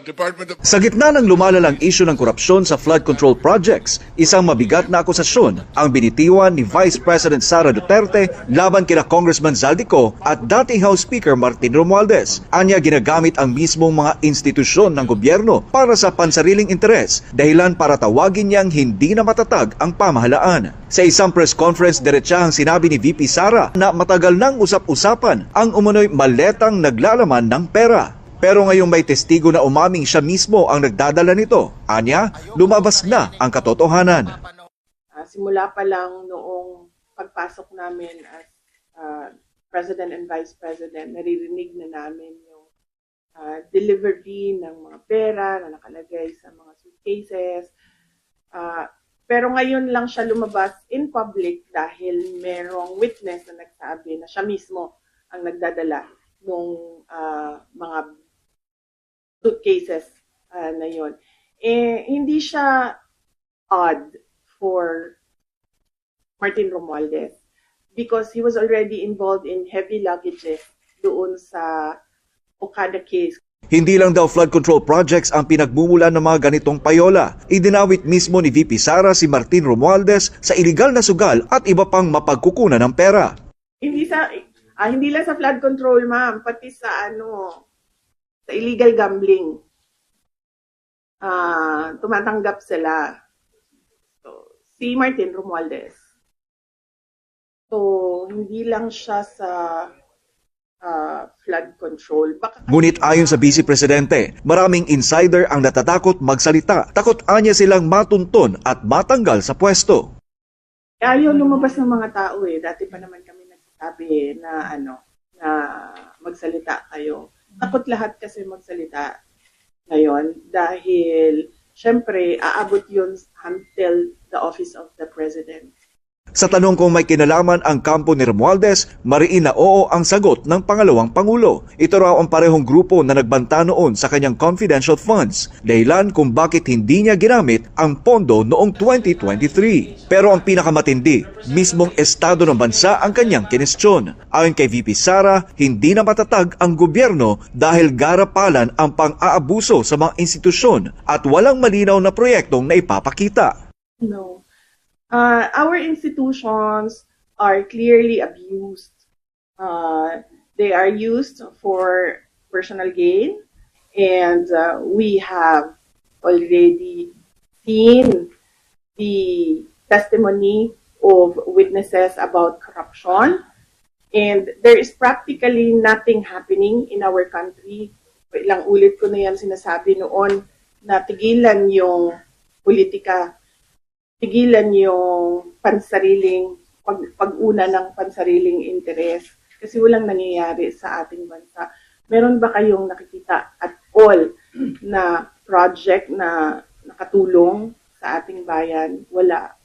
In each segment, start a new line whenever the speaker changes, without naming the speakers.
Department of
Sa gitna ng lumalalang isyu ng korupsyon sa flood control projects, isang mabigat na akusasyon ang binitiwan ni Vice President Sara Duterte laban kina Congressman Zaldico at dating House Speaker Martin Romualdez. Anya ginagamit ang mismong mga institusyon ng gobyerno para sa pansariling interes, dahilan para tawagin niyang hindi na matatag ang pamahalaan. Sa isang press conference, diretsahang sinabi ni VP Sara na matagal nang usap-usapan ang umunoy maletang naglalaman ng pera. Pero ngayong may testigo na umaming siya mismo ang nagdadala nito, anya, lumabas na ang katotohanan.
Ah, simula pa lang noong pagpasok namin as ah, President and Vice President, naririnig na namin yung ah, delivery ng mga pera na nakalagay sa mga suitcases. Ah, pero ngayon lang siya lumabas in public dahil merong witness na nagsabi na siya mismo ang nagdadala ng mga suitcases ah, na yon. Eh, hindi siya odd for Martin Romualdez because he was already involved in heavy luggages doon sa Okada case.
Hindi lang daw flood control projects ang pinagmumulan ng mga ganitong payola. Idinawit mismo ni VP Sara si Martin Romualdez sa iligal na sugal at iba pang mapagkukunan ng pera.
Hindi sa ah, hindi lang sa flood control, ma'am, pati sa ano sa illegal gambling. Ah, tumatanggap sila. So, si Martin Romualdez. So, hindi lang siya sa ah, flood control. Baka
Ngunit ayon sa Vice Presidente, maraming insider ang natatakot magsalita. Takot anya silang matunton at matanggal sa pwesto.
Ayaw lumabas ng mga tao eh. Dati pa naman kami nagsasabi na ano, na magsalita kayo. Takot lahat kasi magsalita ngayon dahil syempre aabot yun until the office of the president.
Sa tanong kung may kinalaman ang kampo ni Romualdez, mariin na oo ang sagot ng pangalawang pangulo. Ito raw ang parehong grupo na nagbanta noon sa kanyang confidential funds, dahilan kung bakit hindi niya ginamit ang pondo noong 2023. Pero ang pinakamatindi, mismong estado ng bansa ang kanyang kinestyon. Ayon kay VP Sara, hindi na matatag ang gobyerno dahil garapalan ang pang-aabuso sa mga institusyon at walang malinaw na proyektong na ipapakita.
No. Uh, our institutions are clearly abused. Uh, they are used for personal gain, and uh, we have already seen the testimony of witnesses about corruption, and there is practically nothing happening in our country. Ilang ulit ko na yan sinasabi noon na tigilan yung politika tigilan yung pansariling pag, pag-una ng pansariling interes kasi walang nangyayari sa ating bansa. Meron ba kayong nakikita at all na project na nakatulong sa ating bayan? Wala.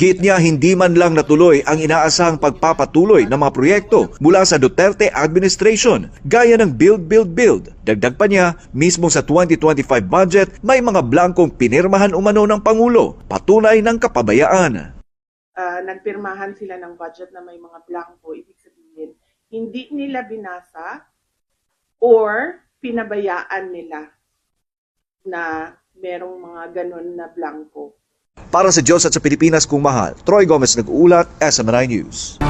Git niya hindi man lang natuloy ang inaasahang pagpapatuloy ng mga proyekto mula sa Duterte administration gaya ng Build, Build, Build. Dagdag pa niya, mismo sa 2025 budget may mga blankong pinirmahan umano ng Pangulo, patunay ng kapabayaan.
Ah, nagpirmahan sila ng budget na may mga blanco. Ibig sabihin, hindi nila binasa or pinabayaan nila na merong mga ganun na blanco.
Para sa Diyos at sa Pilipinas kung mahal, Troy Gomez nag-uulat, SMNI News.